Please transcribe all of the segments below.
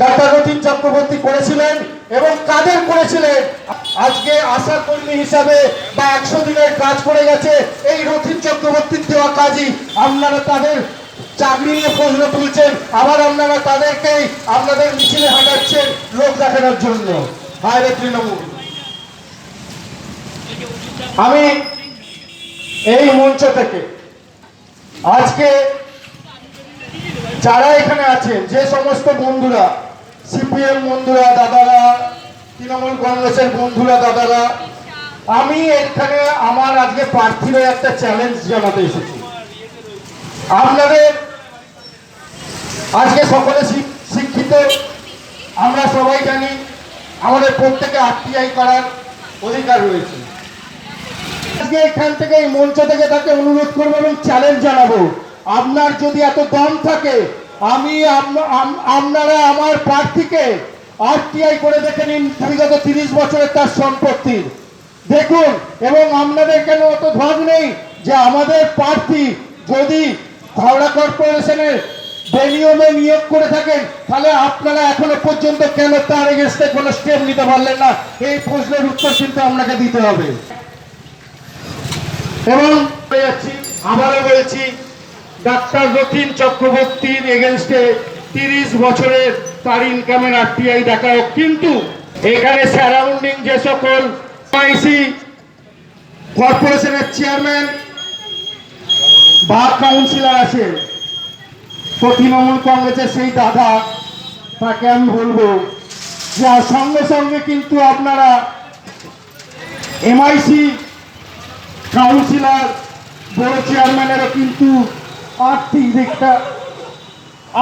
Doctor Ratin Chakraborty করেছিলেন এবং কাদের করেছিলেন? আজকে আশা কর্মী হিসাবে বা একশো দিনের কাজ করে গেছে, এই রথিন চক্রবর্তীর দেওয়া কাজই। আপনারা তাদের চাকরি নিয়ে প্রশ্ন তুলছেন, আবার আপনারা তাদেরকেই আপনাদের মিছিলে হাঁটাচ্ছেন লোক দেখানোর জন্য। হায় রে তৃণমূল। আমি এই মঞ্চ থেকে আজকে যারা এখানে আছেন, যে সমস্ত বন্ধুরা, সিপিএম বন্ধুরা, দাদারা, তৃণমূল কংগ্রেসের বন্ধুরা, দাদারা, আমি এখানে আমার আজকে প্রার্থীরা একটা চ্যালেঞ্জ জানাতে এসেছি। আপনাদের আজকে সকলে শিক- শিক্ষিত, আমরা সবাই জানি আমাদের প্রত্যেকে আরটিআই করার অধিকার রয়েছে। আজকে এখান থেকে এই মঞ্চ থেকে তাকে অনুরোধ করব এবং চ্যালেঞ্জ জানাব। আপনার যদি এত দম থাকে, আমি আপনারা আমার প্রার্থীকে আরটিআই করে দেখে নিন বিগত তিরিশ বছরের তার সম্পত্তি। দেখুন, এবং আপনাদের কেন অত ধর নেই যে আমাদের প্রার্থী যদি হাওড়া কর্পোরেশনের বেনিয়মে নিয়োগ করে থাকেন, তাহলে আপনারা এখনও পর্যন্ত কেন তার এগেস্টে কোনো স্টেপ নিতে পারলেন না? এই প্রশ্নের উত্তর কিন্তু আপনাকে দিতে হবে। এবং যাচ্ছি আবারও বলছি ডাক্তার রথিন চক্রবর্তীর এগেনস্টে তিরিশ বছরের তার ইনকামের আরটিআই দেখা হোক কিন্তু এখানে সারাউন্ডিং যে সকল আইসি কর্পোরেশনের চেয়ারম্যান বা কাউন্সিলর আছে তো তৃণমূল কংগ্রেসের সেই দাদা, তাকে আমি বলব যে সঙ্গে সঙ্গে কিন্তু আপনারা এমআইসি কাউন্সিলর, বড় চেয়ারম্যানেরও কিন্তু আর্থিক দিকটা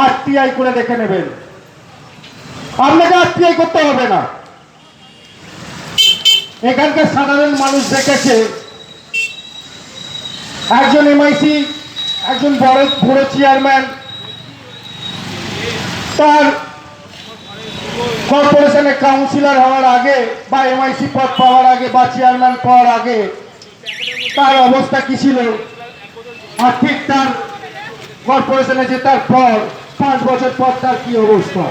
আরটিআই করে দেখে নেবেন। আপনাকে আরটিআই করতে হবে না। এখানকার সাধারণ মানুষ দেখেছে। একজন এমআইসি একজন বড় বড় চেয়ারম্যান তার কর্পোরেশনের কাউন্সিলর হওয়ার আগে বা এমআইসি পদ পাওয়ার আগে বা চেয়ারম্যান পাওয়ার আগে তার অবস্থা কি ছিল? আর ঠিক তার কর্পোরেশনে জেতার পর পাঁচ বছর পর তার কি অবস্থা?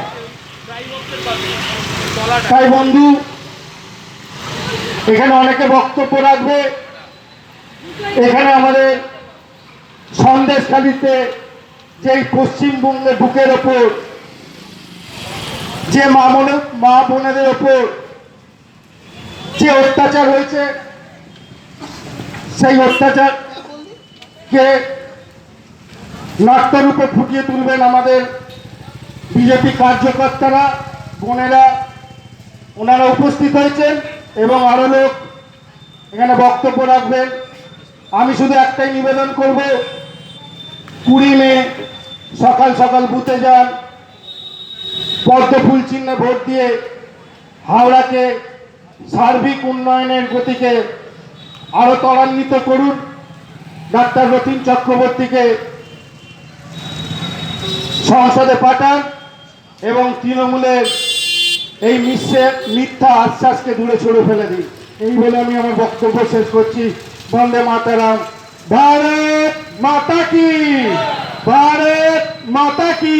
তাই বন্ধু, এখানে অনেকে বক্তব্য রাখবে। এখানে আমাদের সন্দেশখালিতে যেই পশ্চিমবঙ্গের বুকের ওপর, যে মা মা বোনেদের ওপর যে অত্যাচার হয়েছে, সেই অত্যাচারকে নাট্যরূপে ফুটিয়ে তুলবেন আমাদের বিজেপি কার্যকর্তারা, বোনেরা, ওনারা উপস্থিত হয়েছেন এবং আরও লোক এখানে বক্তব্য রাখবেন। আমি শুধু একটাই নিবেদন করব, কুড়ি মে সকাল সকাল বুথে যান, পদ্ম ফুল চিহ্নে ভোট দিয়ে হাওড়াকে সার্বিক উন্নয়নের গতিকে আরও ত্বরান্বিত করুন। ডাক্তার রতিন চক্রবর্তীকে সংসদে পাঠান এবং তৃণমূলের এই মিথ্যে, মিথ্যা আশ্বাসকে দূরে ছড়ে ফেলে দিই এই বলে আমি আমার বক্তব্য শেষ করছি। বন্দে মাতারাম। ভারত মাতা কি? ভারত মাতা কি?